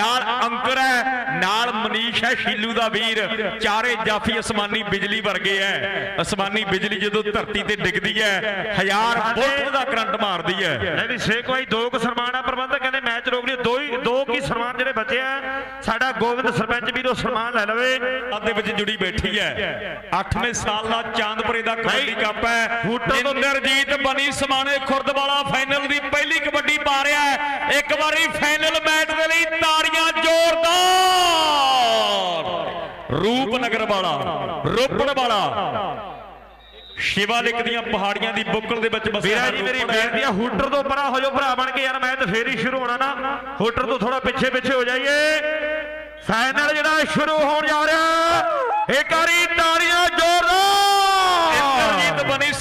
ਨਾਲ ਅੰਕਰ ਹੈ। ਨਾਲ ਮਨੀਸ਼ ਹੈ ਸ਼ੀਲੂ ਦਾ ਵੀਰ। ਚਾਰੇ ਜਾਫੀ ਅਸਮਾਨੀ ਬਿਜਲੀ ਵਰਗੇ ਹੈ ਅਸਮਾਨੀ ਬਿਜਲੀ ਜਦੋਂ ਧਰਤੀ ਤੇ ਡਿੱਗਦੀ ਹੈ ਹਜ਼ਾਰ ਵੋਲਟ ਦਾ ਕਰੰਟ ਮਾਰਦੀ ਹੈ ਲੈ ਵੀ ਛੇਕ ਭਾਈ ਦੋ ਕੁ ਸਨਮਾਨ ਆ ਪ੍ਰਬੰਧਕ ਕਹਿੰਦੇ ਮੈਚ ਰੋਕ ਲਈ ਦੋ ਹੀ ਦੋ ਕੀ ਸਨਮਾਨ ਜਿਹੜੇ ਬਚੇ ਆ? ਸਾਡਾ ਗੋਬਿੰਦ ਸਰਪੰਚ ਵੀਰੋ ਸਨਮਾਨ ਲੈ ਲਵੇ। ਦੇ ਵਿੱਚ ਜੁੜੀ ਬੈਠੀ ਹੈ 8ਵੇਂ ਸਾਲ ਦਾ ਚਾਂਦਪੁਰੇ ਦਾ ਕਬੱਡੀ ਕੱਪ ਹੈ ਇੰਦਰਜੀਤ ਬਣੀ ਸਮਾਣੇ ਖੁਰਦ ਵਾਲਾ ਫਾਈਨਲ ਦੀ ਪਹਿਲੀ ਕਬੱਡੀ ਪਾ ਰਿਹਾ ਹੈ ਇੱਕ ਵਾਰੀ ਫਾਈਨਲ ਮੈਚ ਦੇ ਲਈ ਤਾੜੀਆਂ ਜ਼ੋਰਦਾਰ। ਰੂਪਨਗਰ ਵਾਲਾ ਰੋਪੜ ਵਾਲਾ। ਸ਼ਿਵਾਲਿਕ ਦੀਆਂ ਪਹਾੜੀਆਂ ਦੀ ਬੁੱਕਲ ਦੇ ਵਿੱਚ ਵੀਰਾ ਵਸਿਆ ਜੀ ਮੇਰੀ। ਬੇਨਤੀ ਆ ਹੂਟਰ ਤੋਂ ਪਰਾਂ ਹੋ ਜਾਓ ਭਰਾ ਬਣ ਕੇ ਯਾਰ ਮੈਚ ਫੇਰ ਹੀ ਸ਼ੁਰੂ ਹੋਣਾ ਨਾ। ਹੂਟਰ ਤੋਂ ਥੋੜਾ ਪਿੱਛੇ ਪਿੱਛੇ ਹੋ ਜਾਈਏ। ਫਾਈਨਲ ਜਿਹੜਾ ਸ਼ੁਰੂ ਹੋਣ ਜਾ ਰਿਹਾ ਇੱਕ ਵਾਰੀ ਤਾੜੀਆਂ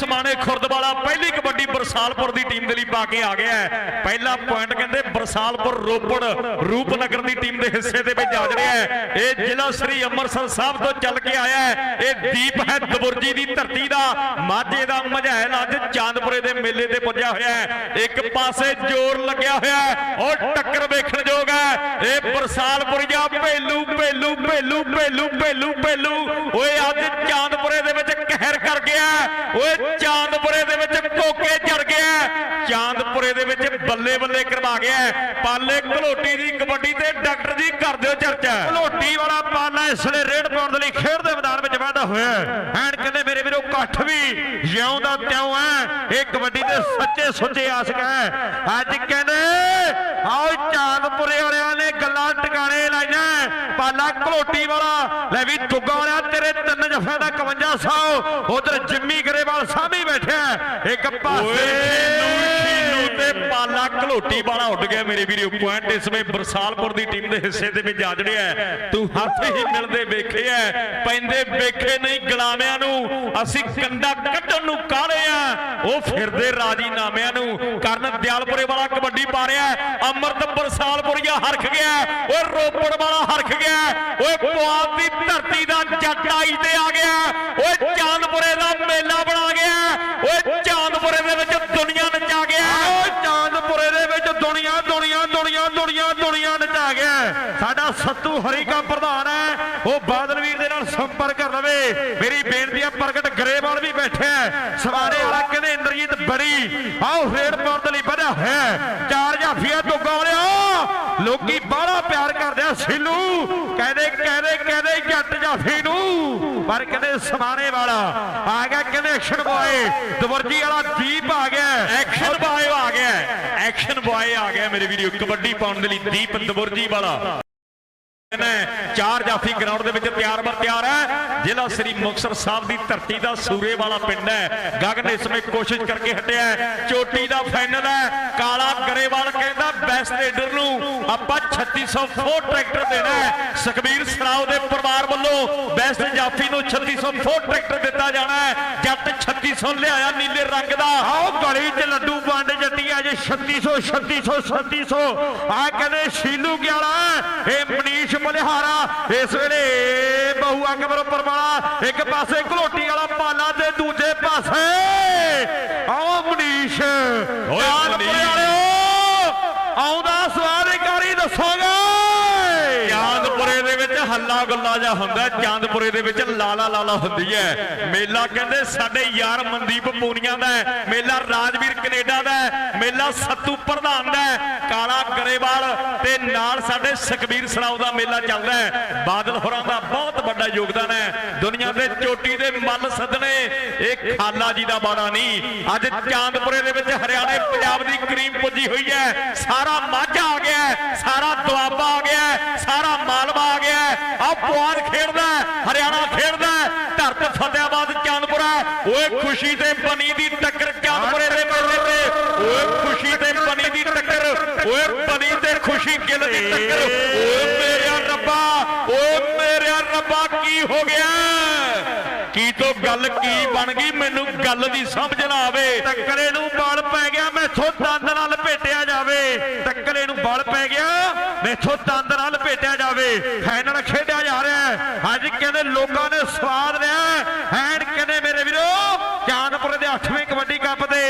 ਇੰਦਰਜੀਤ ਖੁਰਦ ਵਾਲਾ ਪਹਿਲੀ ਕਬੱਡੀ ਬਰਸਾਲਪੁਰ ਦੀ ਟੀਮ ਦੇ ਲਈ ਪਾ ਕੇ ਆ ਗਿਆ ਹੈ। ਪਹਿਲਾ ਪੁਆਇੰਟ ਕਹਿੰਦੇ ਬਰਸਾਲਪੁਰ ਰੋਪੜ ਰੂਪਨਗਰ ਦੀ ਟੀਮ ਦੇ ਹਿੱਸੇ ਦੇ ਵਿੱਚ ਆ ਰਿਹਾ ਹੈ। ਇਹ ਜ਼ਿਲ੍ਹਾ ਸ੍ਰੀ ਅੰਮ੍ਰਿਤਸਰ ਸਾਹਿਬ ਤੋਂ ਚੱਲ ਕੇ ਆਇਆ ਹੈ। ਇਹ ਦੀਪ ਹੈ ਦਬੁਰਜੀ ਦੀ ਧਰਤੀ ਦਾ। ਮਾਝੇ ਦਾ ਮਝੈਲ ਅੱਜ ਚਾਂਦਪੁਰੇ ਦੇ ਮੇਲੇ ਤੇ ਪੁੱਜਿਆ ਹੋਇਆ ਹੈ। ਇੱਕ ਪਾਸੇ ਜ਼ੋਰ ਲੱਗਿਆ ਹੋਇਆ ਹੈ। ਔਰ ਟੱਕਰ ਵੇਖਣ ਯੋਗ ਹੈ। ਇਹ ਬਰਸਾਲਪੁਰੀਆ ਭੇਲੂ ਭੇਲੂ ਭੇਲੂ ਭੇਲੂ ਭੇਲੂ ਭੇਲੂ। ਓਏ ਅੱਜ ਚਾਂਦਪੁਰੇ ਦੇ ਵਿੱਚ ਕਰ ਗਿਆ। ਓਏ ਚਾਂਦਪੁਰੇ ਦੇ ਵਿੱਚ ਕੋਕੇ ਚੜ ਗਿਆ। ਦੇ ਵਿੱਚ ਬੱਲੇ ਬੱਲੇ ਕਰਵਾ ਗਿਆ ਪਾਲੇ ਘਲੋਟੀ ਦੀ ਕਬੱਡੀ ਤੇ ਡਾਕਟਰ ਜੀ ਕਰ ਦਿਓ ਚਰਚਾ। ਘਲੋਟੀ ਵਾਲਾ ਪਾਲਾ ਇਸ ਵੇਲੇ ਰੇਡ ਪਾਉਣ ਦੇ ਲਈ ਖੇਡ ਦੇ ਮੈਦਾਨ ਵਿੱਚ ਵਾਧਾ ਹੋਇਆ ਐਨ ਕਹਿੰਦੇ ਮੇਰੇ ਵੀਰੋ ਇਕੱਠ ਵੀ ਜਿਉਂ ਦਾ ਤਿਉਂ ਹੈ। ਇਹ ਕਬੱਡੀ ਦੇ ਸੱਚੇ ਸੁੱਚੇ ਆਸ਼ਕ ਹੈ। ਅੱਜ ਕਹਿੰਦੇ ਆਓ ਚਾਂਦਪੁਰੇ ਵਾਲਿਆਂ ਨੇ ਗੱਲਾਂ ਟਿਕਾਣੇ ਲਾਈਆਂ ਪਾਲਾ ਘਲੋਟੀ ਵਾਲਾ ਲੈ ਵੀ ਤੁੱਗਾ ਵਾਲਿਆ ਤੇਰੇ ਤਿੰਨ ਜਫੇ ਦਾ 5100 ਉਧਰ ਜਿੰਮੀ ਗਰੇਵਾਲ ਸਾਹਮਣੇ ਬੈਠਿਆ। ਇੱਕ ਪਾਸੇ ਪਾਲਾ ਘਲੋਟੀ ਵਾਲਾ ਉੱਡ ਗਿਆ ਮੇਰੇ ਵੀਰੋ। ਪੁਆਇੰਟ ਇਸ ਵੇ ਬਰਸਾਲਪੁਰ ਦੀ ਟੀਮ ਦੇ ਹਿੱਸੇ ਦੇ ਵਿੱਚ ਆ ਜੜਿਆ ਤੂੰ ਹੱਥ ਹੀ ਮਿਲਦੇ ਵੇਖੇ ਪੈਂਦੇ ਵੇਖੇ ਨਹੀਂ ਗੁਲਾਮਿਆਂ ਨੂੰ। ਅਸੀਂ ਕੰਡਾ ਕੱਢਣ ਨੂੰ ਕਾਲੇ ਆ। ਉਹ ਫਿਰਦੇ ਰਾਜੀ ਨੂੰ। ਕਰਨ ਦਿਆਲਪੁਰੇ ਵਾਲਾ ਕਬੱਡੀ ਪਾ ਰਿਹਾ ਹੈ। ਅੰਮ੍ਰਿਤ ਬਰਸਾਲਪੁਰੀਆ ਹਰਖ ਗਿਆ ਓਏ ਰੋਪੜ ਵਾਲਾ ਹਰਖ ਗਿਆ ਓਏ ਪੁਆਧ ਦੀ ਧਰਤੀ ਦਾ ਜੱਟ ਆਈ ਤੇ ਆ ਗਿਆ ਓਏ ਚਾਂਦਪੁਰੇ ਦਾ ਮੇਲਾ ਬਣਾ ਗਿਆ ਓਏ ਚਾਂਦਪੁਰੇ ਦੇ ਵਿੱਚ ਦੁਨੀਆ ਨਚਾ ਗਿਆ ਆਓ ਚਾਂਦਪੁਰੇ ਦੇ ਵਿੱਚ ਦੁਨੀਆ ਦੁਨੀਆ ਦੁਨੀਆ ਦੁਨੀਆ ਦੁਨੀਆ ਨਚਾ ਗਿਆ ਜਿਹੜਾ ਸੱਤੂ ਹਰੀ ਕਾ ਪ੍ਰਧਾਨ ਹੈ। ਉਹ ਬਾਦਲ ਵੀਰ ਦੇ ਨਾਲ ਸੰਪਰਕ ਕਰ ਲਵੇ ਮੇਰੀ ਬੇਨਤੀ ਹੈ, ਪ੍ਰਗਟ ਗਰੇਵਾਲ ਵੀ ਬੈਠਿਆ ਸਵਾਰੇ ਵਾਲਾ ਕਹਿੰਦੇ ਇੰਦਰਜੀਤ ਬੜੀ ਆਓ ਰੇੜਪੁਰ ਦੇ ਲਈ ਵਧਿਆ ਹੈ। ਚਾਰ ਜਾਫੀਆ ਤੋਗਾ ਵਾਲਿਆ। ਲੋਕੀ ਬਾਹਲਾ ਪਿਆਰ ਕਰਦੇ ਆ, ਸਿੱਲੂ। ਕਹਿੰਦੇ ਕਹਿੰਦੇ ਕਹਿੰਦੇ ਜੱਟ ਜਾਫੀ ਨੂੰ ਪਰ ਕਹਿੰਦੇ ਸਵਾਰੇ ਵਾਲਾ। ਆ ਗਿਆ ਕਹਿੰਦੇ ਐਕਸ਼ਨ ਬੋਏ ਦਵਰਜੀ ਵਾਲਾ ਦੀਪ ਆ ਗਿਆ। ਐਕਸ਼ਨ ਬੋਏ ਆ ਗਿਆ। ਐਕਸ਼ਨ ਬੋਏ ਆ ਗਿਆ ਮੇਰੇ ਵੀਡੀਓ। ਕਬੱਡੀ ਪਾਉਣ ਦੇ ਲਈ ਦੀਪ ਦਵਰਜੀ ਵਾਲਾ। ਨੇ। ਚਾਰ ਜਾਫੀ ਗਰਾਊਂਡ ਦੇ ਵਿੱਚ ਤਿਆਰ ਬਰ ਤਿਆਰ ਹੈ। ਜ਼ਿਲ੍ਹਾ ਸ੍ਰੀ ਮੁਕਤਸਰ ਸਾਹਿਬ ਦੀ ਧਰਤੀ ਦਾ ਸੂਰੇ ਵਾਲਾ ਪਿੰਡ ਹੈ। ਗਗਨ ਇਸ ਸਮੇਂ ਕੋਸ਼ਿਸ਼ ਕਰਕੇ ਹਟਿਆ ਚੋਟੀ ਦਾ ਫਾਈਨਲ ਹੈ। ਕਾਲਾ ਗਰੇਵਾਲ ਕਹਿੰਦਾ ਬੈਸਟ ਲੀਡਰ ਨੂੰ ਆਪਾਂ 3600 ਫੋਰ ਟਰੈਕਟਰ ਦੇਣਾ ਹੈ। ਸੁਖਬੀਰ ਸਰਾਓ ਦੇ ਪਰਿਵਾਰ ਵੱਲੋਂ ਬੈਸਟ ਜਾਫੀ ਨੂੰ 3600 ਫੋਰ ਟਰੈਕਟਰ ਦਿੱਤਾ ਜਾਣਾ ਹੈ। ਜੱਟ 3600 ਲਿਆਇਆ ਨੀਲੇ ਰੰਗ ਦਾ। ਆਓ ਗਲੀ 'ਚ ਲੱਡੂ ਵੰਡ ਜੱਟੀ ਅੱਜ 3600 3600 3600 ਆ ਕਹਿੰਦੇ ਸ਼ੀਲੂ ਗਿਆਲਾ ਇਹ ਮਨੀਸ਼ ਮਲਿਹਾਰਾ। ਇਸ ਵੇਲੇ ਬਹੁ ਅਕਬਰ ਪਰਵਾਲਾ। ਇੱਕ ਪਾਸੇ ਘਲੋਟੀ ਵਾਲਾ ਪਾਲਾ ਤੇ ਦੂਜੇ ਪਾਸੇ ਆਓ ਮਨੀਸ਼। ਕਾਨਪੁਰੇ ਮਨੀਸ਼। ਆਉਂਦਾ Come ਹੱਲਾ ਗੁੱਲਾ ਜਾ ਹੁੰਦਾ ਚਾਂਦਪੁਰੇ ਦੇ ਵਿੱਚ ਲਾਲਾ ਲਾਲਾ ਹੁੰਦੀ ਹੈ। ਮੇਲਾ ਕਹਿੰਦੇ ਸਾਡੇ ਯਾਰ ਮਨਦੀਪ ਪੂਨੀਆਂ ਦਾ ਮੇਲਾ ਰਾਜਵੀਰ ਕੈਨੇਡਾ ਦਾ ਮੇਲਾ ਸੱਤੂ ਪ੍ਰਧਾਨ ਦਾ ਕਾਲਾ ਗਰੇਵਾਲ ਤੇ ਨਾਲ ਸਾਡੇ ਸੁਖਬੀਰ ਸਰਾਓ ਦਾ ਮੇਲਾ ਚੱਲਦਾ ਹੈ। ਬਾਦਲ ਹੋਰਾਂ ਦਾ ਬਹੁਤ ਵੱਡਾ ਯੋਗਦਾਨ ਹੈ। ਦੁਨੀਆ ਦੇ ਚੋਟੀ ਦੇ ਮੱਲ ਸੱਦਣੇ, ਇਹ ਖਾਲਾ ਜੀ ਦਾ ਬਾੜਾ ਨਹੀਂ। ਅੱਜ ਚਾਂਦਪੁਰੇ ਦੇ ਵਿੱਚ ਹਰਿਆਣੇ, ਪੰਜਾਬ ਦੀ ਕਰੀਮ ਪੁੱਜੀ ਹੋਈ ਹੈ। ਸਾਰਾ ਮਾਝਾ ਆ ਗਿਆ ਸਾਰਾ ਦੁਆਬਾ ਆ ਗਿਆ ਸਾਰਾ ਮਾਲਵਾ ਆ ਗਿਆ ਆ ਪੁਆਧ ਖੇਡਦਾ ਹਰਿਆਣਾ ਖੇਡਦਾ ਧਰਤ ਫਤਿਆਬਾਦ ਚਾਂਦਪੁਰਾ ਓਏ ਖੁਸ਼ੀ ਤੇ ਬਣੀ ਦੀ ਟੱਕਰ ਚਾਂਦਪੁਰੇ ਦੇ ਮੇਲੇ ਤੇ। ਓਏ ਖੁਸ਼ੀ ਤੇ ਬਣੀ ਦੀ ਟੱਕਰ, ਓਏ ਬਣੀ ਤੇ ਖੁਸ਼ੀ ਗਿੱਲ ਦੀ ਟੱਕਰ। ਓਏ ਮੇਰਿਆ ਰੱਬਾ, ਓਏ ਮੇਰਿਆ ਰੱਬਾ, ਕੀ ਹੋ ਗਿਆ? ਕੀ ਤੋਂ ਗੱਲ ਕੀ ਬਣ ਗਈ? ਮੈਨੂੰ ਗੱਲ ਦੀ ਸਮਝ ਨਾ ਆਵੇ। ਟੱਕਰੇ ਨੂੰ ਬਲ ਪੈ ਗਿਆ, ਮੈਥੋਂ ਦੰਦ ਨਾਲ ਲਪੇਟਿਆ ਜਾਵੇ। ਟੱਕਰੇ ਨੂੰ ਬਲ ਪੈ ਗਿਆ। ਮੈਥੋਂ ਦੰਦ ਨਾਲ ਲਪੇਟਿਆ ਜਾਵੇ। ਫਾਈਨਲ ਖੇਡਿਆ ਜਾ ਰਿਹਾ ਹੈ। ਅੱਜ ਕਹਿੰਦੇ ਲੋਕਾਂ ਨੇ ਸਵਾਦ ਲਿਆ ਐਨ ਕਹਿੰਦੇ ਮੇਰੇ ਵੀਰੋ ਚਾਂਦਪੁਰ ਦੇ 8ਵੇਂ ਕਬੱਡੀ ਕੱਪ ਦੇ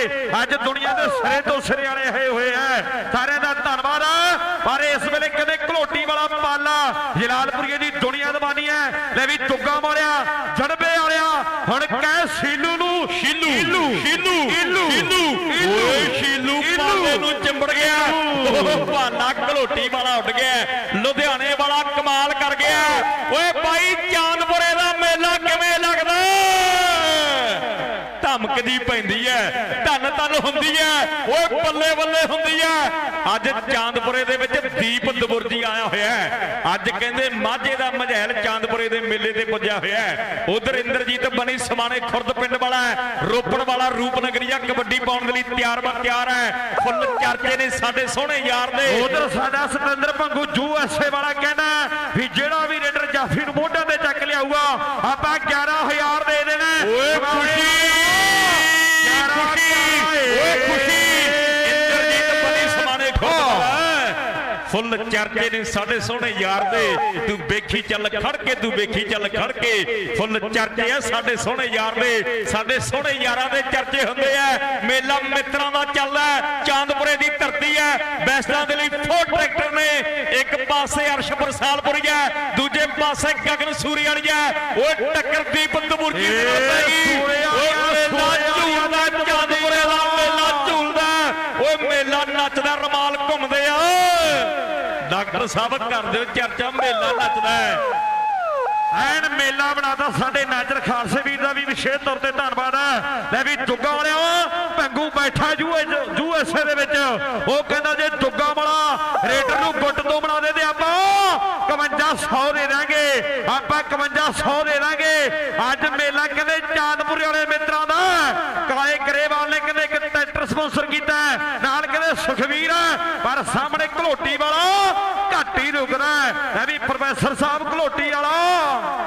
ਅੱਜ ਦੁਨੀਆ ਦੇ ਸਿਰੇ ਤੋਂ ਸਿਰੇ ਵਾਲੇ ਹੋਏ ਹੋਏ ਹੈ। ਸਾਰਿਆਂ ਦਾ ਧੰਨਵਾਦ ਆ। ਪਰ ਇਸ ਵੇਲੇ ਕਹਿੰਦੇ ਘਲੋਟੀ ਵਾਲਾ ਪਾਲਾ ਜਲਾਲਪੁਰੀਏ ਦੀ ਦੁਨੀਆ ਦਵਾਨੀ ਹੈ। ਲੈ ਵੀ ਤੁੱਗਾ ਮਾਰਿਆ ਜੜਬੇ ਵਾਲਿਆ। ਹੁਣ ਕਹਿ ਸੀਲੂ ਨੂੰ ਸ਼ੀਲੂ ਸ਼ੀਲੂ ਸ਼ੀਲੂ ਓਏ ਸ਼ੀਲੂ। ਪਾਲੇ ਨੂੰ ਚਿੰਬੜ ਗਿਆ। ਉਹ ਭਾਨਾ ਘਲੋਟੀ ਵਾਲਾ ਉੱਡ ਗਿਆ। ਲੁਧਿਆਣੇ ਵਾਲਾ ਕਮਾਲ ਕਰ ਗਿਆ। ਓਏ ਭਾਈ ਚਾਂਦਪੁਰੇ ਦਾ ਮੇਲਾ ਕਿਵੇਂ ਲੱਗਦਾ ਜੀ ਪੈਂਦੀ ਐ। ਧੰਨ ਧੰਨ ਹੁੰਦੀ ਐ। ਓਏ ਬੱਲੇ ਬੱਲੇ ਹੁੰਦੀ ਐ। ਅੱਜ ਚਾਂਦਪੁਰੇ ਦੇ ਵਿੱਚ ਦੀਪ ਦਬੁਰਜੀ ਆਇਆ ਹੋਇਆ ਹੈ ਅੱਜ ਕਹਿੰਦੇ ਮਾਝੇ ਦਾ ਮਝੈਲ ਚਾਂਦਪੁਰੇ ਦੇ ਮੇਲੇ ਤੇ ਪੁੱਜਿਆ ਹੋਇਆ ਹੈ ਉਧਰ ਇੰਦਰਜੀਤ ਬਣੀ ਸਮਾਣੇ ਖੁਰਦ ਪਿੰਡ ਵਾਲਾ ਹੈ ਰੋਪੜ ਵਾਲਾ ਰੂਪਨਗਰੀਆ ਕਬੱਡੀ ਪਾਉਣ ਦੇ ਲਈ ਤਿਆਰ ਬਰ ਤਿਆਰ ਹੈ ਫੁੱਲ ਚਰਚੇ ਨੇ ਸਾਡੇ ਸੋਹਣੇ ਯਾਰ ਦੇ। ਉਧਰ ਸਾਡਾ ਸਤਿੰਦਰ ਭੰਗੂ ਜੂ ਐਸੇ ਵਾਲਾ ਕਹਿੰਦਾ ਵੀ ਜਿਹੜਾ ਵੀ ਰੇਡਰ ਜਾਫੀ ਨੂੰ ਮੋਢਿਆਂ ਤੇ ਚੱਕ ਲਿਆਊਗਾ ਆਪਾਂ 11000 ਦੇ ਦੇਣਾ ਓਏ ਖੁਸ਼ੀ! ਫੁੱਲ ਚਰਚੇ ਨੇ ਸਾਡੇ ਸੋਹਣੇ ਯਾਰ ਦੇ। ਤੂੰ ਵੇਖੀ ਚੱਲ ਖੜ ਕੇ ਤੂੰ ਵੇਖੀ ਚੱਲ ਖੜ ਕੇ ਫੁੱਲ ਚਰਚੇ ਆ ਸਾਡੇ ਸੋਹਣੇ ਯਾਰ ਦੇ। ਸਾਡੇ ਸੋਹਣੇ ਯਾਰਾਂ ਦੇ ਚਰਚੇ ਹੁੰਦੇ ਆ। ਮੇਲਾ ਮਿੱਤਰਾਂ ਦਾ ਚੱਲਦਾ। ਚਾਂਦਪੁਰੇ ਦੀ ਧਰਤੀ ਹੈ। ਬੈਸਟਾਂ ਦੇ ਲਈ ਫੋਰ ਟਰੈਕਟਰ ਨੇ। ਇੱਕ ਪਾਸੇ ਅਰਸ਼ ਬਰਸਾਲਪੁਰੀ ਹੈ। ਦੂਜੇ ਪਾਸੇ ਗਗਨ ਸੂਰੀ ਵਾਲੀ ਹੈ। ਓਏ ਟੱਕਰ ਦੀਪ ਦਬੁਰਜੀ ਦੇ ਓਏ ਵਾਲਿਆ, ਮੇਲਾ ਸੂਰੇ ਵਾਲਿਆ, ਝੂਲਦਾ ਚਾਂਦਪੁਰੇ ਦਾ ਮੇਲਾ ਝੂਲਦਾ ਓਏ ਮੇਲਾ ਨੱਚਦਾ ਰਮਾਲ ਘੁੰਮਦੇ ਆ ਸਾਬਤ ਸਾਹਿਬ ਕਰ ਦਿਓ ਚਰਚਾ ਮੇਲਾ ਨੱਚਦਾ ਹੈ। ਐਨ ਮੇਲਾ ਬਣਾਤਾ ਸਾਡੇ ਨਾਜਰ ਖਾਲਸੇ ਵੀਰ ਦਾ ਵੀ ਵਿਸ਼ੇਸ਼ ਤੌਰ ਤੇ ਧੰਨਵਾਦ ਹੈ। ਲੈ ਵੀ ਦੁੱਗਾ ਵਾਲਿਆ ਭੰਗੂ ਬੈਠਾ ਜੂ ਜੂ ਦੇ ਵਿੱਚ। ਉਹ ਕਹਿੰਦਾ ਜੇ ਦੁੱਗਾ ਵਾਲਾ ਰੇਡਰ ਨੂੰ ਗੁੱਟ ਤੋਂ ਬਣਾ ਦੇ ਤੇ ਆਪਾਂ 5100 ਦੇ ਦਾਂਗੇ। ਆਪਾਂ 5100 ਦੇ ਦਾਂਗੇ। ਅੱਜ ਮੇਲਾ ਕਹਿੰਦੇ ਚਾਂਦਪੁਰ ਵਾਲੇ ਮਿੱਤਰਾਂ ਦਾ। ਕਾਲੇ ਗਰੇਵਾਲ ਨੇ ਕਹਿੰਦੇ ਇੱਕ ਟਰੈਕਟਰ ਸਪਾਂਸਰ ਕੀਤਾ ਨਾਲ ਕਹਿੰਦੇ ਸੁਖਵੀਰ ਪਰ ਸਾਹਮਣੇ ਘਲੋਟੀ ਵਾਲਾ ਘੱਟ ਹੀ ਰੁਕਦਾ ਹੈ ਵੀ ਪ੍ਰੋਫੈਸਰ ਸਾਹਿਬ ਘਲੋਟੀ ਵਾਲਾ।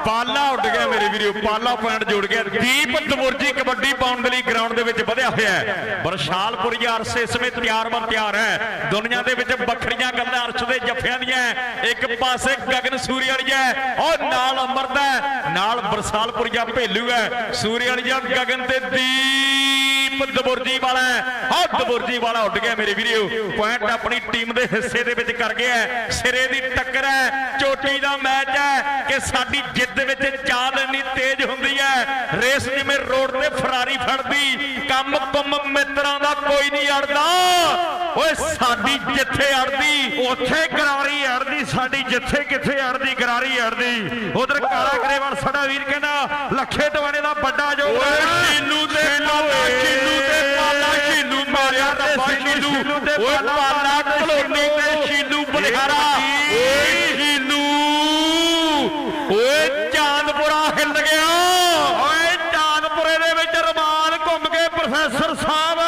ਪਾਲਾ ਉੱਡ ਗਿਆ ਮੇਰੇ ਵੀਰੋ ਪਾਲਾ ਪੁਆਇੰਟ ਜੁੜ ਗਿਆ। ਦੀਪ ਦਬੁਰਜੀ ਕਬੱਡੀ ਪਾਉਣ ਦੇ ਲਈ ਗਰਾਊਂਡ ਦੇ ਵਿੱਚ ਵਧਿਆ ਹੋਇਆ ਹੈ। ਬਰਸ਼ਾਲਪੁਰ ਅਰਸ਼ ਇਸ ਸਮੇਂ ਤਿਆਰ ਬਰ ਤਿਆਰ ਹੈ। ਦੁਨੀਆ ਦੇ ਵਿੱਚ ਵੱਖਰੀਆਂ ਗੱਲਾਂ ਅਰਸ਼ ਦੇ ਜੱਫਿਆਂ ਦੀਆਂ ਇੱਕ ਪਾਸੇ ਗਗਨ ਸੂਰੀ ਵਾਲੀ ਹੈ ਉਹ ਨਾਲ ਅਮਰਦਾ ਹੈ, ਨਾਲ ਬਰਸਾਲਪੁਰੀਆ ਭੇਲੂ ਹੈ। ਸੂਰੀ ਵਾਲੀਆ ਗਗਨ ਤੇ ਦੀਪ। ਦਬੁਰਜੀ ਵਾਲਾ ਹੈ। ਦਬੁਰਜੀ ਵਾਲਾ ਉੱਡ ਗਿਆ ਮੇਰੇ ਵੀਰੋ। ਪੁਆਇੰਟ ਆਪਣੀ ਟੀਮ ਦੇ ਹਿੱਸੇ ਦੇ ਵਿੱਚ ਕਰ ਗਿਆ। ਸਿਰੇ ਦੀ ਟੱਕਰ ਹੈ। ਚੋਟੀ ਦਾ ਮੈਚ ਹੈ ਕਿ ਸਾਡੀ ਜਿੱਦ ਵਿੱਚ ਚਾਲ ਇੰਨੀ ਤੇਜ਼ ਹੁੰਦੀ ਹੈ। ਰੇਸ ਜਿਵੇਂ ਰੋਡ ਤੇ ਫਰਾਰੀ ਫੜਦੀ। ਕੰਮ ਕੁੰਮ ਮਿੱਤਰਾਂ ਦਾ ਕੋਈ ਨਹੀਂ ਅੜਦਾ। ਓਏ ਸਾਡੀ ਜਿੱਥੇ ਅੜਦੀ ਉੱਥੇ ਗਰਾਰੀ ਅੜਦੀ ਸਾਡੀ ਜਿੱਥੇ ਕਿੱਥੇ ਅੜਦੀ ਗਰਾਰੀ ਅੜਦੀ। ਉਧਰ ਕਾਲਾ ਗਰੇਵਾਲ ਸਾਡਾ ਵੀਰ ਕਹਿੰਦਾ ਲੱਖੇ ਦਵਾਨੇ ਦਾ ਵੱਡਾ ਹੈ। ਸ਼ੀਲੂ ਤੇ ਪਾਲਾ ਸ਼ੀਲੂ ਤੇ ਪਾਲਾ ਸ਼ੀਲੂ ਮਾਰਿਆ ਰੱਬਾ ਸ਼ੀਲੂ ਓਏ ਪਾਲਾ ਢਲੋਨੀ ਤੇ ਸ਼ੀਲੂ ਬਲਿਹਾਰਾ ਓਏ ਸ਼ੀਲੂ ਓਏ ਚਾਂਦਪੁਰਾ ਹਿੱਲ ਗਿਆ ਓਏ ਚਾਂਦਪੁਰੇ ਦੇ ਵਿੱਚ ਰਮਾਲ ਘੁੰਮ ਕੇ ਪ੍ਰੋਫੈਸਰ ਸਾਹਿਬ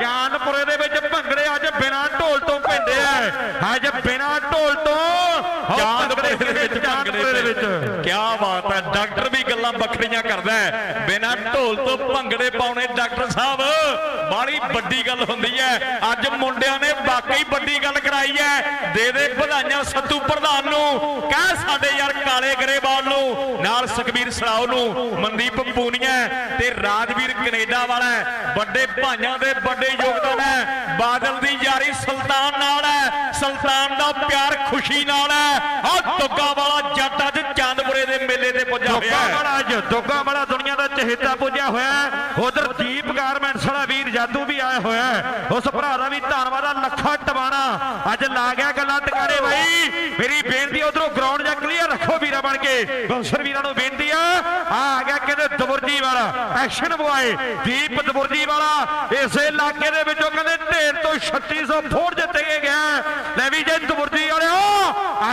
ਚਾਂਦਪੁਰੇ ਦੇ ਵਿੱਚ ਭੰਗੜੇ ਅੱਜ ਬਿਨਾਂ ਢੋਲ ਤੋਂ ਪੈਂਦੇ ਆ ਅੱਜ ਬਿਨਾਂ ਢੋਲ ਤੋਂ ਉਹ ਚਾਂਦਪੁਰੇ ਦੇ ਵਿੱਚ ਚਾਂਦਪੁਰੇ ਕੀ ਬਾਤ ਡਾਕਟਰ ਵੀ ਗੱਲਾਂ ਵੱਖਰੀਆਂ ਕਰਦਾ ਹੈ। ਬਿਨਾਂ ਢੋਲ ਤੋਂ ਭੰਗੜੇ ਪਾਉਣੇ ਡਾਕਟਰ ਸਾਹਿਬ ਬਾੜੀ ਵੱਡੀ ਗੱਲ ਹੁੰਦੀ ਹੈ। ਅੱਜ ਮੁੰਡਿਆਂ ਨੇ ਵਾਕਈ ਵੱਡੀ ਗੱਲ ਕਰਾਈ ਹੈ। ਦੇ ਦੇ ਵਧਾਈਆਂ ਸੱਤੂ ਪ੍ਰਧਾਨ ਨੂੰ, ਕਹਿ ਸਾਡੇ ਯਾਰ ਕਾਲੇ ਗਰੇਵਾਲ ਨੂੰ, ਨਾਲ ਸੁਖਬੀਰ ਸਰਾਓ ਨੂੰ, ਮਨਦੀਪ ਪੂਨੀਆ ਤੇ ਰਾਜਵੀਰ ਕੈਨੇਡਾ ਵਾਲਾ ਹੈ। ਵੱਡੇ ਭਾਈਆਂ ਦੇ ਵੱਡੇ ਯੋਗਦਾਨ ਹੈ। ਬਾਦਲ ਦੀ ਯਾਰੀ ਸੁਲਤਾਨ ਨਾਲ ਹੈ। ਸੁਲਤਾਨ ਦਾ ਪਿਆਰ ਖੁਸ਼ੀ ਨਾਲ ਹੈ। ਆ ਦੁੱਗਾ ਵਾਲਾ ਜੱਟ ਚਾਂਦਪੁਰੇ ਦੇ ਮੇਲੇ ਤੇ ਪੁੱਜਾ ਹੋਇਆ ਹੈ। ਵਾਲਾ ਅੱਜ ਦੋਗਾ ਵਾਲਾ ਦੁਨੀਆ ਦਾ ਚਹੇਤਾ ਪੁੱਜਿਆ ਹੋਇਆ ਉਧਰ ਦੀਪ ਗਾਰਮੈਂਟਸ ਵਾਲਾ ਵੀਰ ਜਾਦੂ ਵੀ ਆਇਆ ਹੋਇਆ ਉਸ ਭਰਾ ਦਾ ਵੀ ਧੰਨਵਾਦ ਆ, ਲੱਖਾ ਟਵਾਣਾ। ਅੱਜ ਲਾ ਗਿਆ ਗੱਲਾਂ ਟਿਕਾਣੇ ਬਾਈ। ਮੇਰੀ ਬੇਨਤੀ ਉਧਰੋਂ ਗਰਾਊਂਡ ਜਾਂ ਕਲੀਅਰ ਰੱਖੋ ਵੀਰਾ ਬਣ ਕੇ। ਬੌਂਸਰ ਵੀਰਾਂ ਨੂੰ ਬੇਨਤੀ ਆ ਆ ਆ ਗਿਆ ਕਹਿੰਦੇ ਦਬੁਰਜੀ ਵਾਲਾ ਐਕਸ਼ਨ ਬੁਆਏ ਦੀਪ ਦਬੁਰਜੀ ਵਾਲਾ ਇਸੇ ਇਲਾਕੇ ਦੇ ਵਿੱਚੋਂ ਕਹਿੰਦੇ ਢੇਰ ਤੋਂ 3600 ਫੋੜ ਜਿੱਤੇ ਗਏ ਗਿਆ ਲੈ ਵੀ ਜੇ ਦਬੁਰਜੀ ਵਾਲਿਓ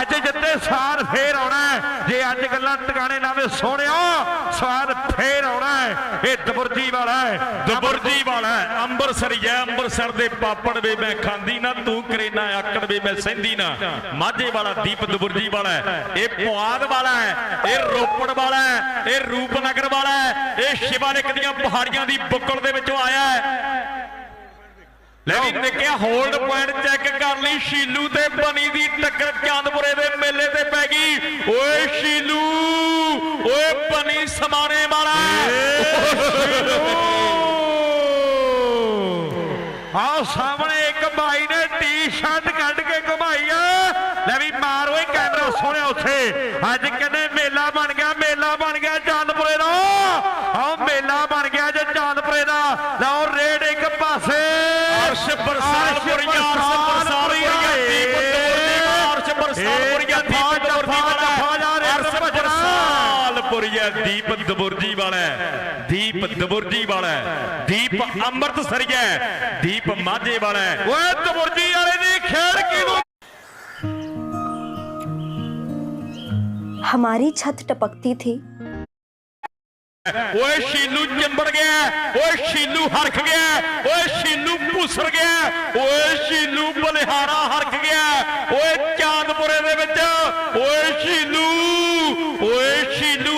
ਅੱਜ ਜਿੱਤੇ ਸਾਰ ਫੇਰ ਆਉਣਾ ਹੈ। ਜੇ ਅੱਜ ਗੱਲਾਂ ਟਿਕਾਣੇ ਲਾਵੇ ਸੋਹਣਿਓ ਸਵਾਦ ਫੇਰ ਆਉਣਾ ਦਬੁਰਜੀ ਵਾਲਾ ਹੈ ਦਬੁਰਜੀ ਵਾਲਾ ਹੈ, ਅੰਮ੍ਰਿਤਸਰ ਜੈ ਅੰਮ੍ਰਿਤਸਰ ਦੇ ਪਾਪੜ ਵੇ ਮੈਂ ਖਾਂਦੀ ਨਾ ਤੂੰ ਕਰੇਨਾ ਆਕੜ ਵੇ ਮੈਂ ਸਹਿੰਦੀ ਨਾ। ਮਾਝੇ ਵਾਲਾ ਦੀਪ ਦਬੁਰਜੀ ਵਾਲਾ ਹੈ ਇਹ ਪੁਆਧ ਵਾਲਾ ਹੈ ਇਹ ਰੋਪੜ ਵਾਲਾ ਹੈ ਇਹ ਰੂਪਨਗਰ ਵਾਲਾ ਹੈ ਇਹ ਸ਼ਿਵਾਲਿਕ ਦੀਆਂ ਪਹਾੜੀਆਂ ਦੀ ਬੁੱਕਲ ਦੇ ਵਿੱਚੋਂ ਆਇਆ ਹੈ। ਲੈ ਵੀ ਨਿੱਕਿਆ ਹੋਲਡ ਪੁਆਇੰਟ ਚੈੱਕ ਕਰ ਲਈ ਸ਼ੀਲੂ ਤੇ ਬਣੀ ਦੀ ਟੱਕਰ ਚਾਂਦਪੁਰੇ ਦੇ ਮੇਲੇ ਤੇ ਪੈ ਗਈ। ਓਏ ਸ਼ੀਲੂ ਬਣੀ ਸਮਾਣੇ ਵਾਲਾ ਆਓ ਸਾਹਮਣੇ ਇੱਕ ਭਾਈ ਨੇ ਟੀ-ਸ਼ਰਟ ਕੱਢ ਕੇ ਘੁਮਾਈ ਆ। ਲੈ ਵੀ ਮਾਰ ਸੋਹਣਿਆ ਉੱਥੇ। ਅੱਜ ਕਹਿੰਦੇ ਮੇਲਾ ਬਣ ਗਿਆ ਮੇਲਾ ਬਣ ਗਿਆ ਚਾਂਦਪੁਰੇ ਦਾ ਆਹ ਮੇਲਾ ਬਣ ਗਿਆ ਜੇ ਚਾਂਦਪੁਰੇ ਦਾ ਲਓ ਰੇਡ ਇੱਕ ਪਾਸੇ ਅਰਸ਼ ਬਰਸਾਲਪੁਰੀਆ ਅਰਸ਼ ਬਰਸਾਲਪੁਰੀਆ ਦੀਪ ਦਬੁਰਜੀ ਅਰਸ਼ ਬਰਸਾਲਪੁਰੀਆ ਦੀਪ ਦਬੁਰਜੀ ਵਾਲਾ ਅਰਸ਼ ਬਰਸਾਲਪੁਰੀਆ ਦੀਪ ਦਬੁਰਜੀ ਵਾਲਾ ਦੀਪ ਦਬੁਰਜੀ ਵਾਲਾ ਦੀਪ ਅੰਮ੍ਰਿਤਸਰੀਆ ਦੀਪ ਮਾਝੇ ਵਾਲਾ ਓਏ ਦਬੁਰਜੀ ਵਾਲੇ ਦੀ ਖੇਡ ਕਿਨੂੰ हमारी छत टपकती थी ਓਏ ਸ਼ੀਲੂ ਚੰਬੜ ਗਿਆ ਓਏ ਸ਼ੀਲੂ ਹਰਖ ਗਿਆ ਓਏ ਸ਼ੀਲੂ ਭੁਸਰ ਗਿਆ ਓਏ ਸ਼ੀਲੂ ਬਲਿਹਾਰਾ ਹਰਖ ਗਿਆ ਓਏ ਚਾਂਦਪੁਰੇ ਦੇ ਵਿੱਚ ਓਏ ਸ਼ੀਲੂ ਓਏ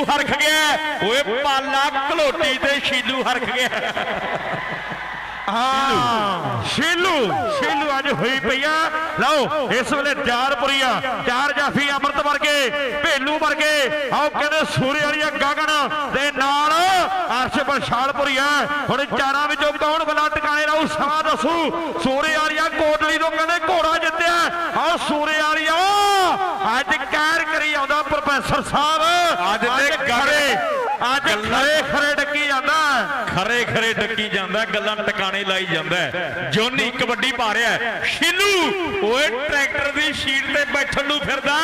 ਸ਼ੀਲੂ ਹਰਖ ਗਿਆ। ਓਏ ਪਾਲਾ ਘਲੋਟੀ ਤੇ ਸ਼ੀਲੂ ਹਰਖ ਗਿਆ। ਹਾਂ। ਸ਼ੀਲੂ ਸ਼ੀਲੂ ਅੱਜ ਹੋਈ ਪਈਆ ਲਓ, ਇਸ ਵੇਲੇ ਜਾਰਪੁਰੀਆ ਚਾਰ ਜਾਫੀ ਅੰਮ੍ਰਿਤ ਵਰਗੇ, ਭੇਲੂ ਵਰਗੇ। ਆਓ ਕਹਿੰਦੇ ਸੂਰੇ ਵਾਲੀਆ ਗਗਨ ਦੇ ਨਾਲ ਅਰਸ਼ ਬਸ਼ਾਲਪੁਰੀਆ ਹੁਣ ਚਾਰਾਂ ਵਿੱਚੋਂ ਕੌਣ ਬਲਾ ਟਿਕਾਣੇ ਰਹੂ, ਸਮਾਂ ਦੱਸੂ। ਸੂਰਿਆ ਵਾਲੀਆ ਕੋਟਲੀ ਤੋਂ ਕਹਿੰਦੇ ਘੋੜਾ ਜਿੱਤਿਆ। ਆਓ ਸੂਰੇ ਵਾਲੀਆ ਅੱਜ ਕਹਿਰ ਕਰੀ ਆਉਂਦਾ ਪ੍ਰੋਫੈਸਰ ਸਾਹਿਬ। ਅੱਜ ਤੇ ਖੜੇ ਅੱਜ ਖਰੇ ਖਰੇ ਡੱਕੀ ਜਾਂਦਾ। ਖਰੇ ਖਰੇ ਡੱਕੀ ਜਾਂਦਾ ਗੱਲਾਂ ਟਿਕਾਣੇ ਲਾਈ ਜਾਂਦਾ। ਜੋਨੀ ਕਬੱਡੀ ਪਾ ਰਿਹਾ। ਸ਼ੀਲੂ ਓਏ ਟਰੈਕਟਰ ਦੀ ਸ਼ੀਟ ਤੇ ਬੈਠਣ ਨੂੰ ਫਿਰਦਾ।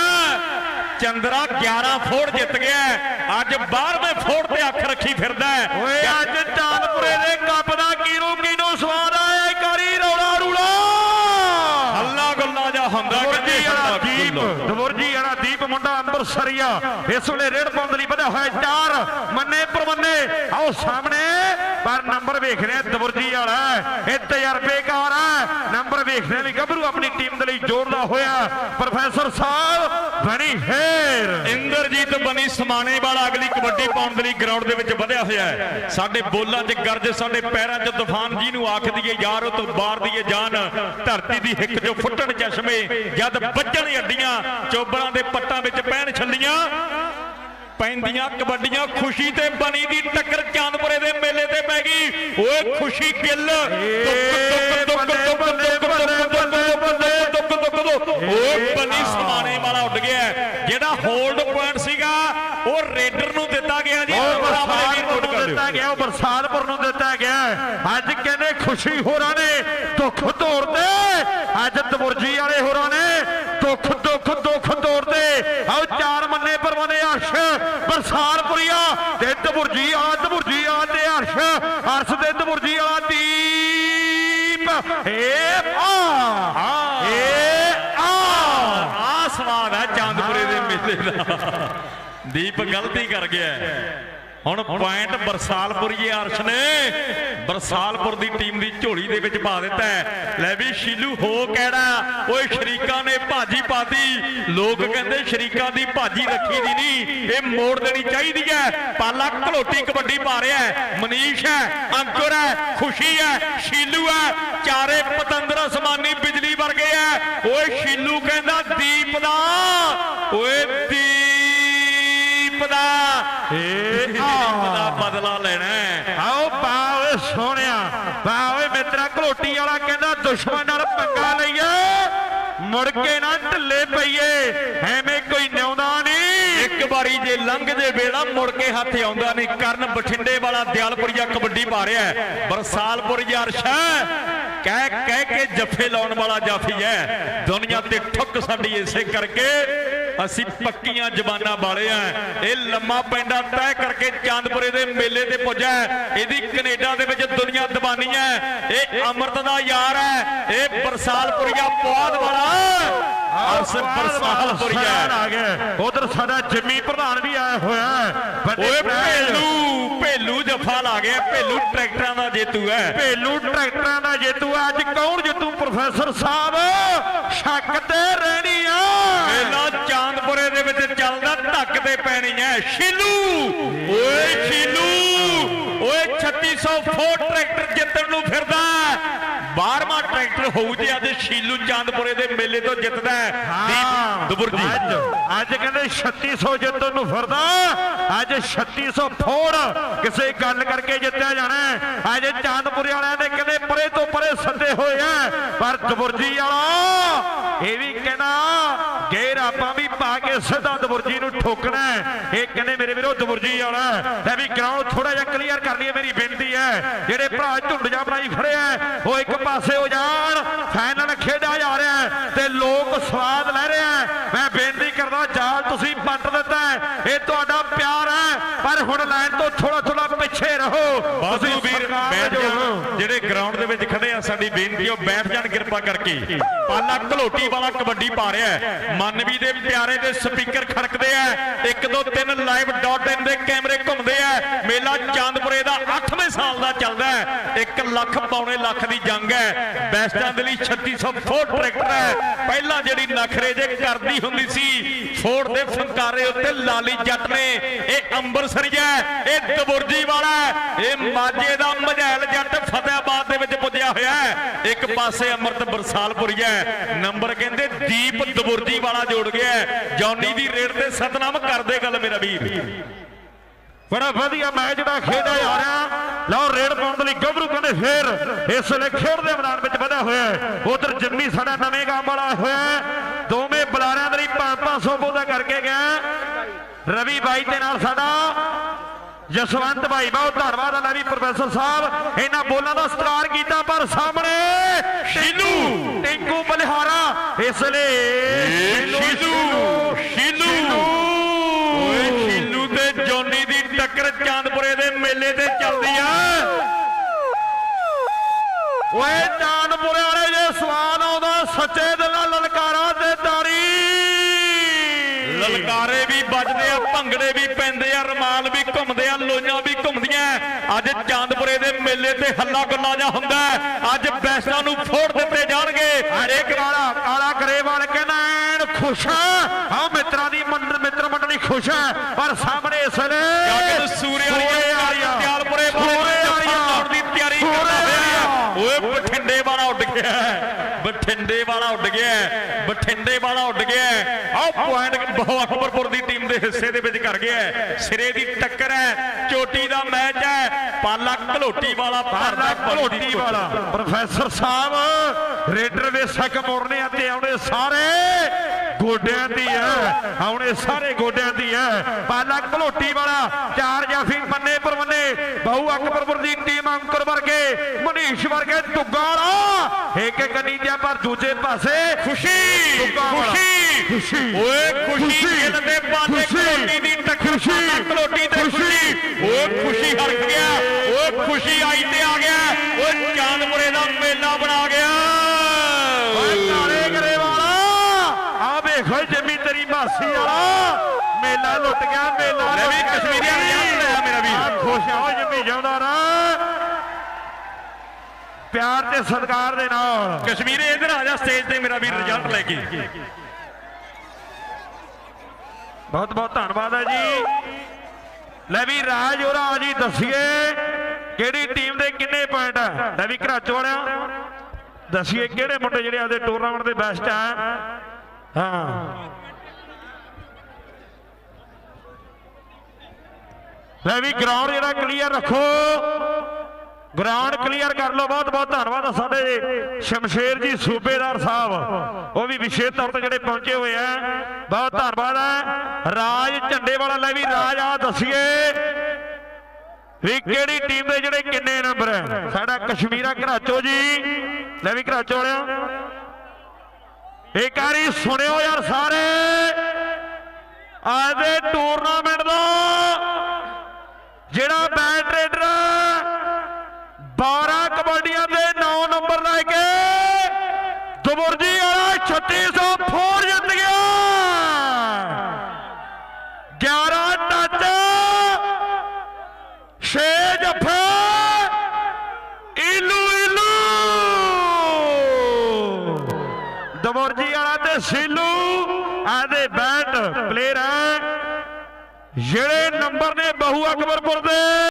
ਚੰਦਰਾ 11 ਫੋੜ ਜਿੱਤ ਗਿਆ। ਅੱਜ 12ਵੇਂ ਫੋੜ ਤੇ ਅੱਖ ਰੱਖੀ ਫਿਰਦਾ। ਓਏ ਅੱਜ ਚਾਂਦਪੁਰੇ ਦੇ ਮੁੰਡਾ ਅੰਮ੍ਰਿਤਸਰੀਆ ਇਸ ਵੇਲੇ ਰੇਡ ਪਾਉਣ ਲਈ ਵਧਿਆ ਹੋਇਆ ਚਾਰ। ਮੰਨੇ ਪਰਮੰਨੇ। ਆਓ ਸਾਹਮਣੇ। ਪਰ ਨੰਬਰ ਵੇਖ ਰਿਹਾ ਦਵਰਜੀ ਵਾਲਾ। ਇਹ ਤਜਰਬੇਕਾਰ ਹੈ ਨੰਬਰ ਵੇਖ ਰਿਹਾ ਗੱਭਰੂ ਆਪਣੀ ਟੀਮ ਦੇ ਲਈ ਜੋੜਦਾ ਹੋਇਆ। ਪ੍ਰੋਫੈਸਰ ਸਾਹਿਬ, ਬਣੀ ਫੇਰ। ਇੰਦਰਜੀਤ ਬਣੀ ਸਮਾਣੇ ਵਾਲਾ ਅਗਲੀ ਕਬੱਡੀ ਪਾਉਣ ਦੇ ਲਈ ਗਰਾਊਂਡ ਦੇ ਵਿੱਚ ਵਧਿਆ ਹੋਇਆ ਹੈ। ਸਾਡੇ ਬੋਲਾਂ 'ਚ ਗਰਜ, ਸਾਡੇ ਪੈਰਾਂ 'ਚ ਤੂਫਾਨ ਜੀ ਨੂੰ ਆਖ ਦਈਏ, ਯਾਰ ਉਹ ਤੋਂ ਬਾਹਰ ਦੀਏ ਜਾਨ। ਧਰਤੀ ਦੀ ਹਿੱਕ 'ਚੋਂ ਫੁੱਟਣ ਚਸ਼ਮੇ ਜਦ ਵੱਜਣ ਅੱਡੀਆਂ। ਚੋਬਰਾਂ ਦੇ ਪੱਟਾਂ ਵਿੱਚ ਪੈਣ ਛੱਲੀਆਂ। ਪੈਂਦੀਆਂ ਕਬੱਡੀਆਂ ਖੁਸ਼ੀ ਤੇ ਬਣੀ ਦੀ ਟੱਕਰ ਚਾਂਦਪੁਰੇ ਦੇ ਮੇਲੇ ਤੇ ਪੈ ਗਈ। ਓਏ ਖੁਸ਼ੀ ਕਿੱਲ ਓਏ ਜਿਹੜਾ ਹੋਲਡ ਪੁਆਇੰਟ ਸੀਗਾ ਉਹ ਰੇਡਰ ਨੂੰ ਦਿੱਤਾ ਗਿਆ ਜੀ। ਦਿੱਤਾ ਗਿਆ ਉਹ ਬਰਸਾਨਪੁਰ ਨੂੰ ਦਿੱਤਾ ਗਿਆ। ਅੱਜ ਕਹਿੰਦੇ ਖੁਸ਼ੀ ਹੋਰਾਂ ਨੇ ਦੁੱਖ ਤੋੜਦੇ ਅੱਜ ਦਮੁਰਜੀ ਵਾਲੇ ਹੋਰਾਂ ਨੇ ਦੁੱਖ ਦੁੱਖ ਦੁੱਖ ਤੋੜਦੇ ਆਓ ਚਾਰ ਮੰਨੇ ਪਰਵਾਨੇ ਅਰਸ਼ ਬਰਸਾਤਪੁਰੀਆ ਤੇ ਤਬੁਰਜੀ ਵਾਲਾ ਤਬੁਰਜੀ ਵਾਲਾ ਤੇ ਅਰਸ਼ ਅਰਸ਼ ਤੇ ਤਬੁਰਜੀ ਵਾਲਾ ਦੀਪ। ਏ ਆ। ਏ ਆ। ਆ ਸਵਾਦ ਹੈ ਚਾਂਦਪੁਰੇ ਦੇ ਮੇਲੇ ਦਾ। ਦੀਪ ਗਲਤੀ ਕਰ ਗਿਆ। ਹੁਣ ਪੁਆਇੰਟ ਬਰਸਾਲਪੁਰੀਏ ਅਰਸ਼ ਨੇ। ਬਰਸਾਲਪੁਰ ਦੀ ਟੀਮ ਦੀ ਝੋਲੀ ਦੇ ਵਿੱਚ ਪਾ ਦਿੱਤਾ ਹੈ। ਲੈ ਵੀ ਸ਼ੀਲੂ ਹੋ ਕਿਹੜਾ? ਓਏ ਸ਼ਰੀਕਾਂ ਨੇ ਭਾਜੀ ਪਾਤੀ। ਲੋਕ ਕਹਿੰਦੇ ਸ਼ਰੀਕਾਂ ਦੀ ਭਾਜੀ ਰੱਖੀ ਦੀ ਨਹੀਂ। ਇਹ ਮੋੜ ਦੇਣੀ ਚਾਹੀਦੀ ਹੈ। ਪਾਲਾ ਘਲੋਟੀ ਕਬੱਡੀ ਪਾ ਰਿਹਾ ਹੈ। ਮਨੀਸ਼ ਹੈ ਅੰਕੁਰ ਹੈ ਖੁਸ਼ੀ ਹੈ ਸ਼ੀਲੂ ਹੈ। ਚਾਰੇ ਪਤੰਦਰ ਅਸਮਾਨੀ ਬਿਜਲੀ ਵਰਗੇ ਹੈ। ਓਏ ਸ਼ੀਲੂ ਕਹਿੰਦਾ ਦੀਪ ਦਾ। ਓਏ ਦੀਪ ਦਾ। ਏ ਆ ਲੈਣਾ ਆਓ ਪਾ ਸੋਹਣਿਆ ਪਾ ਮਿੱਤਰਾ ਘਲੋਟੀ ਵਾਲਾ ਕਹਿੰਦਾ ਦੁਸ਼ਮਣ ਨਾਲ ਪੰਗਾ ਲਈਏ। ਮੁੜ ਕੇ ਨਾ ਢਿੱਲੇ ਪਈਏ, ਐਵੇਂ ਕੋਈ ਨਿਉਂਦਾ ਨਹੀਂ। ਇੱਕ ਵਾਰੀ ਜੇ ਲੰਘ ਵੇਲਾ ਮੁੜ ਕੇ ਹੱਥ ਆਉਂਦਾ ਨਹੀਂ। ਕਰਨ ਬਠਿੰਡੇ ਵਾਲਾ ਦਿਆਲਪੁਰੀਆ ਕਬੱਡੀ ਪਾ ਰਿਹਾ ਹੈ। ਬਰਸਾਲਪੁਰ ਅਰਸ਼ਾ ਕਹਿ ਕਹਿ ਕੇ ਜੱਫੇ ਲਾਉਣ ਵਾਲਾ ਜਾਫੀ ਹੈ। ਦੁਨੀਆ ਤੇ ਠੁੱਕ ਸਾਡੀ ਇਸੇ ਕਰਕੇ। ਅਸੀਂ ਪੱਕੀਆਂ ਜ਼ਬਾਨਾਂ ਵਾਲੇ ਆ। ਇਹ ਲੰਮਾ ਪੈਂਡਾ ਤੈਅ ਕਰਕੇ ਚਾਂਦਪੁਰੇ ਦੇ ਮੇਲੇ ਤੇ ਪੁੱਜਾ ਹੈ। ਇਹਦੀ ਕੈਨੇਡਾ ਦੇ ਵਿੱਚ ਦੁਨੀਆ ਦੀਵਾਨੀ ਹੈ। ਇਹ ਅੰਮ੍ਰਿਤ ਦਾ ਯਾਰ ਹੈ। ਇਹ ਬਰਸਾਲਪੁਰੀਆ ਪੁਆਧ ਵਾਲਾ। ਅਰਸ ਬਰਸਾਲਪੁਰੀਆ। ਆ ਗਿਆ। ਉਧਰ ਸਾਡਾ ਜਿੰਮੀ ਪ੍ਰਧਾਨ ਵੀ ਆਇਆ ਹੋਇਆ ਓਏ। ਭੇਲੂ ਭੇਲੂ ਜਫਾ ਲਾ ਗਿਆ। ਭੇਲੂ ਟਰੈਕਟਰਾਂ ਦਾ ਜੇਤੂ ਹੈ। ਭੇਲੂ ਟਰੈਕਟਰਾਂ ਦਾ ਜੇਤੂ ਹੈ। ਅੱਜ ਕੌਣ ਜੇਤੂ? ਪ੍ਰੋਫੈਸਰ ਸਾਹਿਬ ਸ਼ੱਕ ਤੇ ਰਹਿਣੀ ਆ ਮੇਲਾ ਚਾਂਦਪੁਰੇ ਦੇ ਵਿੱਚ ਚੱਲਦਾ ਢੱਕ ਤੇ ਪੈਣੀ ਹੈ ਸ਼ੀਲੂ! ਓਏ ਸ਼ੀਲੂ! ਓਏ 3600 ਫੋਰ ਟਰੈਕਟਰ ਜਿੱਤਣ ਨੂੰ ਫਿਰਦਾ 12ਵਾਂ ਟਰੈਕਟਰ ਹੋਊ ਜੇ ਅੱਜ ਸ਼ੀਲੂ ਚਾਂਦਪੁਰੇ ਦੇ ਮੇਲੇ ਤੋਂ ਜਿੱਤਦਾ ਦੀਪ ਦੁਬੁਰਜੀ। ਅੱਜ ਅੱਜ ਕਹਿੰਦੇ 3600 ਜਿੱਤਣ ਨੂੰ ਫਿਰਦਾ ਅੱਜ 3600 ਫੋੜ ਕਿਸੇ ਗੱਲ ਕਰਕੇ ਜਿੱਤਿਆ ਜਾਣਾ। ਅੱਜ ਚਾਂਦਪੁਰੇ ਵਾਲਿਆਂ ਨੇ ਕਹਿੰਦੇ ਪਰੇ ਤੋਂ ਪਰੇ ਸੱਦੇ ਹੋਏ ਆ ਪਰ ਦਬੁਰਜੀ ਵਾਲਾ ਇਹ ਵੀ ਕਹਿੰਦਾ ਗੇਰਾ ਆਪਾਂ ਵੀ ਪਾ ਕੇ ਸਿੱਧਾ ਦਬੁਰਜੀ ਨੂੰ ਠੋਕਣਾ। ਇਹ ਕਹਿੰਦੇ ਮੇਰੇ ਵੀਰੋ ਦਬੁਰਜੀ ਵਾਲਾ ਲੈ ਵੀ ਗਰਾਊਂਡ ਥੋੜਾ ਜਿਹਾ ਕਲੀਅਰ ਕਰ ਲਈਏ ਮੇਰੀ ਬੇਨਤੀ ਹੈ। ਜਿਹੜੇ ਭਰਾ ਝੁੰਡ ਜਾ ਬਣਾਈ ਖੜੇ ਆ ਉਹ ਇੱਕ ਪਾਸੇ ਹੋ ਜਾਣ। ਫਾਈਨਲ ਖੇਡਿਆ ਜਾ ਰਿਹਾ ਤੇ ਲੋਕ ਸਵਾਦ ਲੈ ਰਹੇ ਮੈਂ ਬੇਨਤੀ ਕਰਦਾ ਜਾਲ ਤੁਸੀਂ ਪੱਟ ਦਿੱਤਾ। ਇਹ ਤੁਹਾਡਾ ਪਿਆਰ ਹੈ ਪਰ ਹੁਣ ਲਾਈਨ ਤੋਂ ਥੋੜਾ ਥੋੜਾ ਪਿੱਛੇ ਰਹੋ। ਤੁਸੀਂ ਵੀਰ ਸਰਕਾਰ ਬੈਠ ਦੇ ਜੋ ਜਾਣ ਜਿਹੜੇ ਗਰਾਊਂਡ ਦੇ ਵਿੱਚ ਖੜੇ ਆ, ਸਾਡੀ ਬੇਨਤੀ ਉਹ ਬੈਠ ਜਾਣ ਕਿਰਪਾ ਕਰਕੇ। ਪਾਲਾ ਘਲੋਟੀ ਵਾਲਾ ਕਬੱਡੀ ਪਾ ਰਿਹਾ ਹੈ। ਮਨਵੀ ਦੇ ਪਿਆਰੇ ਦੇ ਸਪੀਕਰ ਖੜਕਦੇ ਆ। 1 2 3 ਲਾਈਵ ਦੇ ਕੈਮਰੇ ਘੁੰਮਦੇ ਆ। ਮੇਲਾ ਚਾਂਦਪੁਰੇ ਦਾ 8ਵੇਂ ਸਾਲ ਦਾ ਚੱਲਦਾ ਹੈ। 1 ਲੱਖ ਪੌਣੇ ਲੱਖ ਦੀ ਜੰਗ ਹੈ। ਬੈਸਟਾਂ ਦੇ ਲਈ 3600 ਫੋਰਡ ਟਰੈਕਟਰ ਹੈ। ਪਹਿਲਾਂ ਜਿਹੜੀ ਨਖਰੇ ਜੇ ਕਰਦੀ ਹੁੰਦੀ ਸੀ, ਫੋਰਡ ਦੇ ਫੰਕਾਰੇ ਉੱਤੇ ਲਾਲੀ ਜੱਟ ਨੇ ਇਹ ਹੈ, ਇਹ ਦਬੁਰਜੀ ਵਾਲਾ ਇਹ ਮਾਝੇ ਦਾ ਮਝੈਲ ਜੱਟ ਫਤਿਆਬਾਦ ਦੇ ਵਿੱਚ ਪੁੱਜਿਆ ਹੋਇਆ ਇੱਕ ਪਾਸੇ ਅਮਰਤ ਬਰਸਾਲਪੁਰੀਆ ਨੰਬਰ ਕਹਿੰਦੇ ਦੀਪ ਦਬੁਰਜੀ ਵਾਲਾ ਜੋੜ ਗਿਆ ਜੌਨੀ ਦੀ ਰੇਡ ਤੇ ਸਤਨਾਮ ਕਰਦੇ ਗੱਲ ਮੇਰਾ ਵੀਰ। ਬੜਾ ਵਧੀਆ ਮੈਚ ਜਿਹੜਾ ਖੇਡਿਆ ਜਾ ਰਿਹਾ। ਲਓ ਰੇਡ ਪਾਉਣ ਦੇ ਲਈ ਗੱਭਰੂ ਕਹਿੰਦੇ ਫੇਰ ਇਸ ਵੇਲੇ ਖੇਡ ਦੇ ਮੈਦਾਨ ਵਿੱਚ ਵਧਿਆ ਹੋਇਆ ਉਧਰ ਜੰਮੀ ਸਾਡਾ ਨਵੇਂ ਗਾਮ ਵਾਲਾ ਹੋਇਆ ਦੋਵੇਂ ਬੁਲਾਰਿਆਂ ਦੇ ਲਈ 5-500 ਬੋਦਾ ਕਰਕੇ ਗਿਆ ਰਵੀ ਬਾਈ ਦੇ ਨਾਲ ਸਾਡਾ ਜਸਵੰਤ ਭਾਈ ਬਹੁਤ ਧੰਨਵਾਦ ਹੈ ਵੀ ਪ੍ਰੋਫੈਸਰ ਸਾਹਿਬ। ਇਹਨਾਂ ਬੋਲਾਂ ਦਾ ਸਤਿਕਾਰ ਕੀਤਾ ਪਰ ਸਾਹਮਣੇ ਸ਼ੀਲੂ। ਟਿੰਕੂ ਬਲਿਹਾਰਾ ਇਸ ਲਈ ਸ਼ੀਲੂ ਸ਼ੀਲੂ ਓਏ ਸ਼ੀਲੂ ਤੇ ਜੌਨੀ ਦੀ ਟੱਕਰ ਚਾਂਦਪੁਰੇ ਦੇ ਮੇਲੇ ਤੇ ਚੱਲਦੀ ਆ। ਓਏ ਚਾਂਦਪੁਰੇ ਵਾਲੇ ਜੇ ਸਵਾਲ ਆਉਂਦਾ ਸੱਚੇ ਦਿਲ ਨਾਲ ਲਲਕਾਰਾ ਤੇ ਤਾੜੀ ਲਲਕਾਰੇ ਵੀ ਵੱਜਦੇ ਆ, ਭੰਗੜੇ ਵੀ ਪੈਂਦੇ ਆ, ਰਮਾਲ ਵੀ ਘੁੰਮਦੇ ਆ, ਲੋਈਆਂ ਵੀ ਘੁੰਮਦੀਆਂ ਅੱਜ ਚਾਂਦਪੁਰੇ ਦੇ ਮੇਲੇ ਤੇ ਹੱਲਾ ਗੁੱਲਾ ਜਾ ਹੁੰਦਾ ਅੱਜ ਬੈਸਟਾਂ ਨੂੰ ਫੋੜ ਦਿੱਤੇ ਜਾਣਗੇ। ਹਰੇਕ ਵਾਲਾ ਕਾਲਾ ਗਰੇਵਾਲ ਕਹਿੰਦਾ ਐਨ ਖੁਸ਼ ਆ। ਆਹ ਮਿੱਤਰਾਂ ਦੀ ਮੰਡਲ ਮਿੱਤਰ ਮੰਡਲੀ ਖੁਸ਼ ਹੈ ਪਰ ਸਾਹਮਣੇ ਇਸ ਵੇਲੇ ਜੱਗ ਸੂਰੇ ਓਏ ਬਠਿੰਡੇ ਵਾਲਾ ਉੱਡ ਗਿਆ। ਬਠਿੰਡੇ ਵਾਲਾ ਉੱਡ ਗਿਆ। ਬਠਿੰਡੇ ਵਾਲਾ ਉੱਡ ਗਿਆ। ਆਹ ਪੁਆਇੰਟ ਬਹੁ ਅਕਬਰਪੁਰ ਦੀ ਟੀਮ ਦੇ ਹਿੱਸੇ ਦੇ ਵਿੱਚ ਕਰ ਗਿਆ। ਸਿਰੇ ਦੀ ਟੱਕਰ ਹੈ ਚੋਟੀ ਦਾ ਮੈਚ ਹੈ ਪਾਲਾ ਘਲੋਟੀ ਵਾਲਾ ਭਰਦਾ ਭਲੋਟੀ ਵਾਲਾ ਪ੍ਰੋਫੈਸਰ ਸਾਹਿਬ ਰੇਡਰ ਦੇ ਸਕ ਮੋੜਨੇ ਆ ਤੇ ਆਉਣੇ ਸਾਰੇ ਗੋਡਿਆਂ ਦੀ ਹੈ ਆਉਣੇ ਸਾਰੇ ਗੋਡਿਆਂ ਦੀ ਹੈ ਪਾਲਾ ਭਲੋਟੀ ਵਾਲਾ ਚਾਰ ਜਾਫੀ ਮੰਨੇ ਪਰਵੰਨੇ ਬਹੁ ਅਕਬਰਪੁਰ ਦੀ ਅੰਕਰ ਵਰਗੇ ਮਨੀਸ਼ ਵਰਗੇ ਦੁੱਗਾ ਵਾਲਾ ਇੱਕ ਇੱਕ ਨੀਜਾ ਪਰ ਦੂਜੇ ਪਾਸੇ ਖੁਸ਼ੀ। ਖੁਸ਼ੀ ਓਏ ਖੁਸ਼ੀ। ਦਿਲ ਦੇ। ਘਲੋਟੀ ਦੀ ਟੱਕਰ ਘਲੋਟੀ ਤੇ ਖੁਸ਼ੀ। ਓਏ ਖੁਸ਼ੀ ਹਰਕ ਗਿਆ ਓਏ ਖੁਸ਼ੀ ਆਈ ਤੇ ਆ ਗਿਆ ਓਏ ਚਾਂਦਪੁਰੇ ਦਾ ਮੇਲਾ ਬਣਾ ਗਿਆ ਓਏ ਕਾਲੇ ਗਰੇ ਵਾਲਾ ਆ ਵੇਖ ਓਏ ਜੰਮੀ ਤੇਰੀ ਮਾਸੀ ਵਾਲਾ ਮੇਲਾ ਲੁੱਟ ਗਿਆ ਮੇਲਾ ਲੈ ਵੀ ਕਸ਼ਮੀਰੀਆ ਹੈ ਮੇਰਾ ਵੀਰ। ਖੁਸ਼ ਓਏ ਜੰਮੀ ਜਾਉਂਦਾ ਰਾ ਪਿਆਰ ਤੇ ਸਤਿਕਾਰ ਦੇ ਨਾਲ। ਕਸ਼ਮੀਰੇ ਇਧਰ ਆ ਜਾ ਸਟੇਜ ਤੇ ਮੇਰਾ ਵੀਰ ਰਿਜ਼ਲਟ ਲੈ ਕੇ। ਬਹੁਤ ਬਹੁਤ ਧੰਨਵਾਦ ਹੈ ਜੀ। ਲੈ ਵੀ ਰਾਜ ਹੋਰਾ ਜੀ ਦੱਸੀਏ ਕਿਹੜੀ ਟੀਮ ਦੇ ਕਿੰਨੇ ਪੁਆਇੰਟ ਹੈ। ਲੈ ਵੀ ਘਰਾਚੋ ਵਾਲਿਆਂ ਦੱਸੀਏ ਕਿਹੜੇ ਮੁੰਡੇ ਜਿਹੜੇ ਆਦੇ ਟੂਰਨਾਮੈਂਟ ਦੇ ਬੈਸਟ ਆ ਹਾਂ। ਲੈ ਵੀ ਗਰਾਊਂਡ ਜਿਹੜਾ ਕਲੀਅਰ ਰੱਖੋ। ਗਰਾਊਂਡ ਕਲੀਅਰ ਕਰ ਲਓ ਬਹੁਤ ਬਹੁਤ ਧੰਨਵਾਦ ਆ ਸਾਡੇ ਸ਼ਮਸ਼ੇਰ ਜੀ ਸੂਬੇਦਾਰ ਸਾਹਿਬ। ਉਹ ਵੀ ਵਿਸ਼ੇਸ਼ ਤੌਰ ਤੇ ਜਿਹੜੇ ਪਹੁੰਚੇ ਹੋਏ ਆ। ਬਹੁਤ ਧੰਨਵਾਦ ਹੈ ਰਾਜ ਝੰਡੇ ਵਾਲਾ ਲੈ ਵੀ ਰਾਜ ਆ ਦੱਸੀਏ ਵੀ ਕਿਹੜੀ ਟੀਮ ਦੇ ਜਿਹੜੇ ਕਿੰਨੇ ਨੰਬਰ ਹੈ ਸਾਡਾ ਕਸ਼ਮੀਰਾ ਘਰਾਚੋ ਜੀ। ਲੈ ਵੀ ਘਰਾਚੋ ਵਾਲਿਓ। ਇੱਕ ਵਾਰੀ ਸੁਣਿਓ ਯਾਰ ਸਾਰੇ। ਅੱਜ ਦੇ ਟੂਰਨਾਮੈਂਟ ਦਾ ਜਿਹੜਾ ਬੈਟ ਰੇਡਰ ਜਿਹੜੇ ਨੰਬਰ ਨੇ ਬਹੂ ਅਕਬਰਪੁਰ ਦੇ।